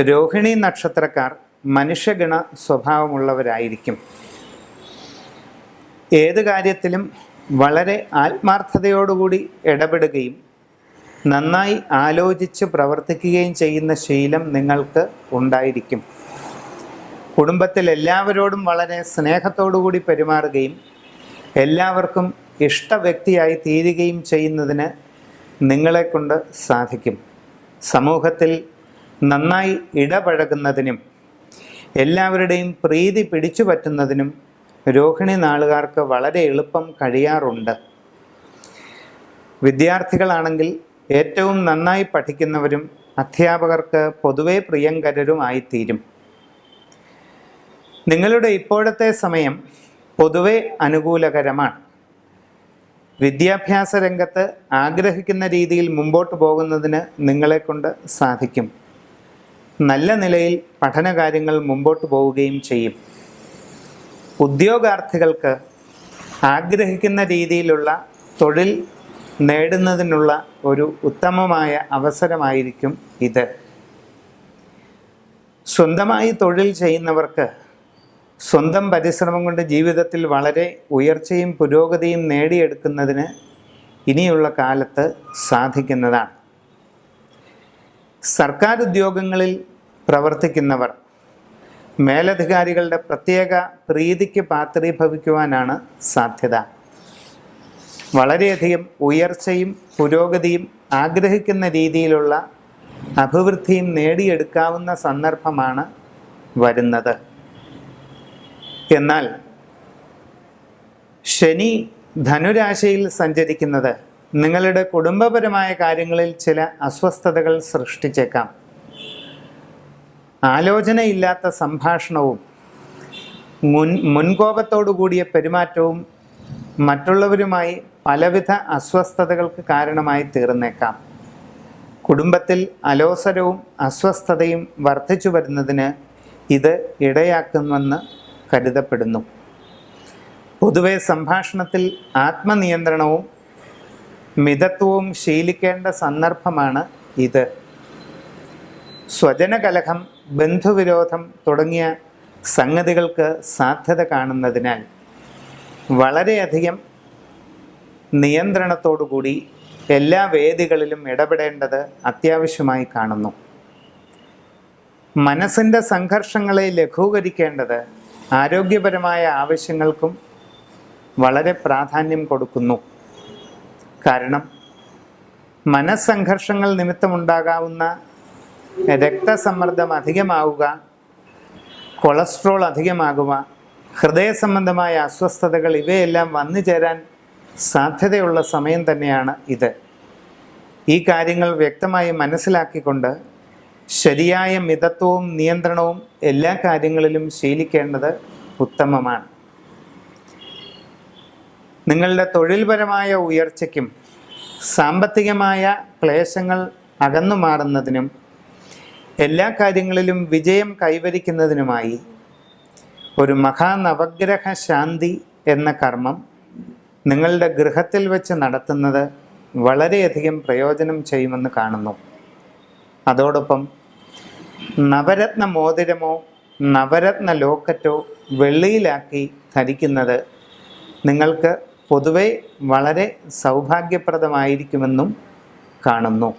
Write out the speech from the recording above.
രോഹിണി നക്ഷത്രക്കാർ മനുഷ്യഗണ സ്വഭാവമുള്ളവരായിരിക്കും. ഏത് കാര്യത്തിലും വളരെ ആത്മാർത്ഥതയോടുകൂടി ഇടപെടുകയും നന്നായി ആലോചിച്ച് പ്രവർത്തിക്കുകയും ചെയ്യുന്ന ശീലം നിങ്ങൾക്ക് ഉണ്ടായിരിക്കും. കുടുംബത്തിൽ എല്ലാവരോടും വളരെ സ്നേഹത്തോടുകൂടി പെരുമാറുകയും എല്ലാവർക്കും ഇഷ്ട വ്യക്തിയായി തീരുകയും ചെയ്യുന്നതിന് നിങ്ങളെക്കൊണ്ട് സാധിക്കും. സമൂഹത്തിൽ നന്നായി ഇടപഴകുന്നതിനും എല്ലാവരുടെയും പ്രീതി പിടിച്ചു പറ്റുന്നതിനും രോഹിണി നാളുകാർക്ക് വളരെ എളുപ്പം കഴിയാറുണ്ട്. വിദ്യാർത്ഥികളാണെങ്കിൽ ഏറ്റവും നന്നായി പഠിക്കുന്നവരും അധ്യാപകർക്ക് പൊതുവെ പ്രിയങ്കരരുമായിത്തീരും. നിങ്ങളുടെ ഇപ്പോഴത്തെ സമയം പൊതുവെ അനുകൂലകരമാണ്. വിദ്യാഭ്യാസ രംഗത്ത് ആഗ്രഹിക്കുന്ന രീതിയിൽ മുമ്പോട്ട് പോകുന്നതിന് നിങ്ങളെക്കൊണ്ട് സാധിക്കും. നല്ല നിലയിൽ പഠനകാര്യങ്ങൾ മുമ്പോട്ട് പോവുകയും ചെയ്യും. ഉദ്യോഗാർത്ഥികൾക്ക് ആഗ്രഹിക്കുന്ന രീതിയിലുള്ള തൊഴിൽ നേടുന്നതിനുള്ള ഒരു ഉത്തമമായ അവസരമായിരിക്കും ഇത്. സ്വന്തമായി തൊഴിൽ ചെയ്യുന്നവർക്ക് സ്വന്തം പരിശ്രമം കൊണ്ട് ജീവിതത്തിൽ വളരെ ഉയർച്ചയും പുരോഗതിയും നേടിയെടുക്കുന്നതിന് ഇനിയുള്ള കാലത്ത് സാധിക്കുന്നതാണ്. സർക്കാർ ഉദ്യോഗങ്ങളിൽ പ്രവർത്തിക്കുന്നവർ. മേലധികാരികളുടെ പ്രത്യേക പ്രീതിക്ക് പാത്രീഭവിക്കുവാനാണ് സാധ്യത. വളരെയധികം ഉയർച്ചയും പുരോഗതിയും ആഗ്രഹിക്കുന്ന രീതിയിലുള്ള അഭിവൃദ്ധിയും നേടിയെടുക്കാവുന്ന സന്ദർഭമാണ് വരുന്നത്. എന്നാൽ ശനി ധനുരാശിയിൽ സഞ്ചരിക്കുന്നത് നിങ്ങളുടെ കുടുംബപരമായ കാര്യങ്ങളിൽ ചില അസ്വസ്ഥതകൾ സൃഷ്ടിച്ചേക്കാം. ആലോചനയില്ലാത്ത സംഭാഷണവും മുൻ മുൻകോപത്തോടു കൂടിയ പെരുമാറ്റവും മറ്റുള്ളവരുമായി പലവിധ അസ്വസ്ഥതകൾക്ക് കാരണമായി തീർന്നേക്കാം. കുടുംബത്തിൽ അലോസരവും അസ്വസ്ഥതയും വർദ്ധിച്ചു വരുന്നതിന് ഇത് ഇടയാക്കുമെന്ന് കരുതപ്പെടുന്നു. പൊതുവെ സംഭാഷണത്തിൽ ആത്മനിയന്ത്രണവും മിതത്വവും ശീലിക്കേണ്ട സന്ദർഭമാണ് ഇത്. സ്വജനകലഹം ബന്ധുവിരോധം തുടങ്ങിയ സംഗതികൾക്ക് സാധ്യത കാണുന്നതിനാൽ വളരെയധികം നിയന്ത്രണത്തോടുകൂടി എല്ലാ വേദികളിലും ഇടപെടേണ്ടത് അത്യാവശ്യമായി കാണുന്നു. മനസ്സിന്റെ സംഘർഷങ്ങളെ ലഘൂകരിക്കേണ്ടത് ആരോഗ്യപരമായ ആവശ്യങ്ങൾക്കും വളരെ പ്രാധാന്യം കൊടുക്കുന്നു. കാരണം മനസ്സംഘർഷങ്ങൾ നിമിത്തമുണ്ടാകാവുന്ന രക്തസമ്മർദ്ദം അധികമാവുക കൊളസ്ട്രോൾ അധികമാകുക ഹൃദയ സംബന്ധമായ അസ്വസ്ഥതകൾ ഇവയെല്ലാം വന്നു ചേരാൻ സാധ്യതയുള്ള സമയം തന്നെയാണ് ഇത്. ഈ കാര്യങ്ങൾ വ്യക്തമായി മനസ്സിലാക്കിക്കൊണ്ട് ശരിയായ മിതത്വവും നിയന്ത്രണവും എല്ലാ കാര്യങ്ങളിലും ശീലിക്കേണ്ടത് ഉത്തമമാണ്. നിങ്ങളുടെ തൊഴിൽപരമായ ഉയർച്ചയ്ക്കും സാമ്പത്തികമായ ക്ലേശങ്ങൾ അകന്നു മാറുന്നതിനും എല്ലാ കാര്യങ്ങളിലും വിജയം കൈവരിക്കുന്നതിനുമായി ഒരു മഹാനവഗ്രഹ ശാന്തി എന്ന കർമ്മം നിങ്ങളുടെ ഗൃഹത്തിൽ വെച്ച് നടത്തുന്നത് വളരെയധികം പ്രയോജനം ചെയ്യുമെന്ന് കാണുന്നു. അതോടൊപ്പം നവരത്ന മോതിരമോ നവരത്ന ലോക്കറ്റോ വെള്ളിയിലാക്കി ധരിക്കുന്നത് നിങ്ങൾക്ക് പൊതുവെ വളരെ സൗഭാഗ്യപ്രദമായിരിക്കുമെന്നും കാണുന്നു.